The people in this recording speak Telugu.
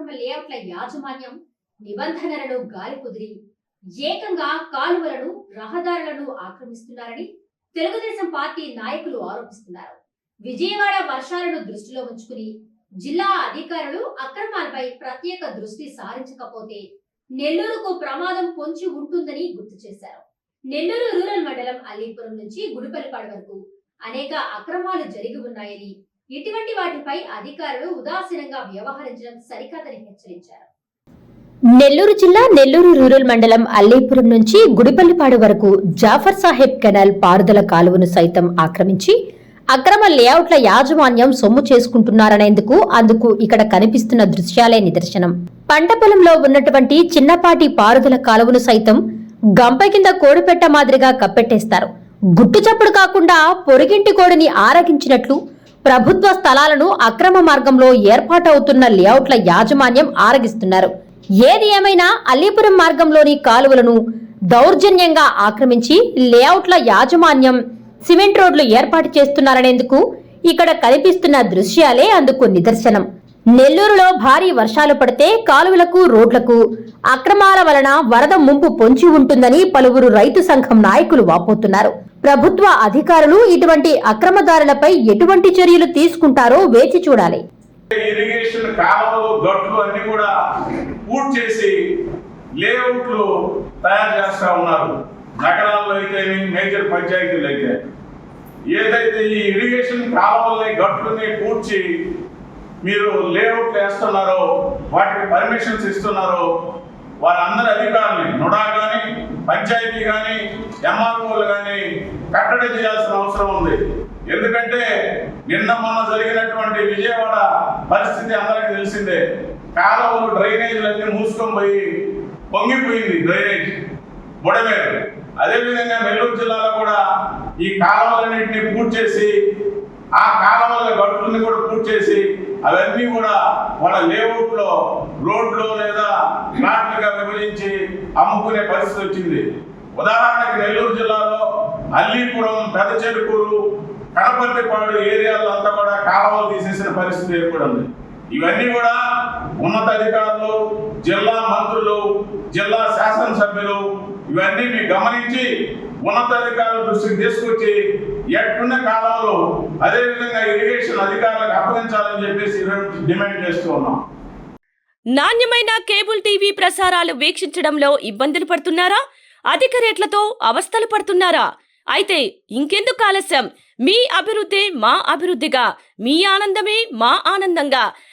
చేసుకుంటున్న లేఅవుట్ల యాజమాన్యం నిబంధనలను గాలి కుదిరి ఏకంగా కాలువలను రహదారులను ఆక్రమిస్తున్నారని తెలుగుదేశం పార్టీ నాయకులు ఆరోపిస్తున్నారు. విజయవాడ వర్షాలను దృష్టిలో ఉంచుకుని జిల్లా అధికారులు అక్రమాలపై ప్రత్యేక దృష్టి సారించకపోతే నెల్లూరుకు ప్రమాదం పొంచి ఉంటుందని గుర్తు చేశారు. నెల్లూరు రూరల్ మండలం అల్లీపురం నుంచి గుడిపల్లిపాడు వరకు అనేక అక్రమాలు జరిగి ఉన్నాయని ఇటువంటి వాటిపై అధికారులు ఉదాసీనంగా వ్యవహరించడం సరికాదని హెచ్చరించారు. నెల్లూరు జిల్లా నెల్లూరు రూరల్ మండలం అల్లీపురం నుంచి గుడిపల్లిపాడు వరకు జాఫర్ సాహెబ్ కెనాల్ పారుదల కాలువను సైతం ఆక్రమించి అక్రమ లేఅవుట్ల యాజమాన్యం సొమ్ము చేసుకుంటున్నారనేందుకు అందుకు ఇక్కడ కనిపిస్తున్న దృశ్యాలే నిదర్శనం. పంట పొలంలో ఉన్నటువంటి చిన్నపాటి పారుదల కాలువను సైతం గంప కింద కోడిపెట్ట మాదిరిగా కప్పెట్టేస్తారు. గుట్టు చప్పుడు కాకుండా పొరుగింటి కోడిని ఆరగించినట్లు ప్రభుత్వ స్థలాలను అక్రమ మార్గంలో ఏర్పాటవుతున్న లేఅవుట్ల యాజమాన్యం ఆరగిస్తున్నారు. ఏది ఏమైనా అల్లీపురం మార్గంలోని కాలువలను దౌర్జన్యంగా ఆక్రమించి లేఅవుట్ల యాజమాన్యం సిమెంట్ రోడ్లు ఏర్పాటు చేస్తున్నారనేందుకు ఇక్కడ కనిపిస్తున్న దృశ్యాలే అందుకు నిదర్శనం. నెల్లూరులో భారీ వర్షాలు పడితే కాలువలకు రోడ్లకు అక్రమాల వలన వరద ముంపు పొంచి ఉంటుందని పలువురు రైతు సంఘం నాయకులు వాపోతున్నారు. ప్రభుత్వ అధికారులు ఇటువంటి అక్రమదారులపై ఎటువంటి చర్యలు తీసుకుంటారో వేచి చూడాలి. ఇరిగేషన్ కాలువలు గట్లు అన్ని కూడా పూర్తి చేసి లేఅవుట్లు తయారు చేస్తా ఉన్నారు. నగరాల్లో అయితే మేజర్ పంచాయతీలు అయితే. ఏదైతే ఈ ఇరిగేషన్ కాలువల్ని గట్లని పూడ్చి మీరు లేఅవుట్లు వేస్తున్నారో వాటికి పర్మిషన్స్ ఇస్తున్నారో వారందరి అధికారుల్ని నుడా కానీ పంచాయతీ కానీ ఎంఆర్ఓలు కానీ కట్టడి చేయాల్సిన అవసరం ఉంది. ఎందుకంటే నిన్న మొన్న జరిగినటువంటి విజయవాడ పరిస్థితి అందరికీ తెలిసిందే. కాలువలు డ్రైనేజీలన్నీ మూసుకొని పోయి పొంగిపోయింది డ్రైనేజ్ బుడమేరు. అదేవిధంగా నెల్లూరు జిల్లాలో కూడా ఈ కాలువలన్నింటినీ పూర్తి చేసి ఆ కాలువల గట్టుల్ని కూడా పూర్తి చేసి అవన్నీ కూడా వాళ్ళ లేఅవుట్లో రోడ్లు లేదా ప్లాట్లుగా విభజించి అమ్ముకునే పరిస్థితి వచ్చింది. ఉదాహరణకి నెల్లూరు జిల్లాలో అల్లీపురం పెద్ద చెరుకూరు కడపర్తిపాడు ఏరియాలో అంతా కూడా కాలువలు తీసేసిన పరిస్థితి ఏర్పడింది. ఇవన్నీ కూడా ఉన్నతాధికారులు జిల్లా మంత్రులు జిల్లా శాసనసభ్యులు ఇవన్నీ మీరు గమనించి ఉన్నతాధికారుల దృష్టికి తీసుకొచ్చి ఎట్టున్న కాలంలో అదేవిధంగా ఇరిగేషన్ అధికారులకు అప్పగించాలని చెప్పేసి డిమాండ్ చేస్తూ ఉన్నాం. నాణ్యమైన కేబుల్ టీవీ ప్రసారాలు వీక్షించడంలో ఇబ్బందులు పడుతున్నారా? అధిక రేట్లతో అవస్థలు పడుతున్నారా? అయితే ఇంకెందుకు ఆలస్యం? మీ అభివృద్ధి మా అభివృద్ధిగా. మీ ఆనందమే మా ఆనందంగా.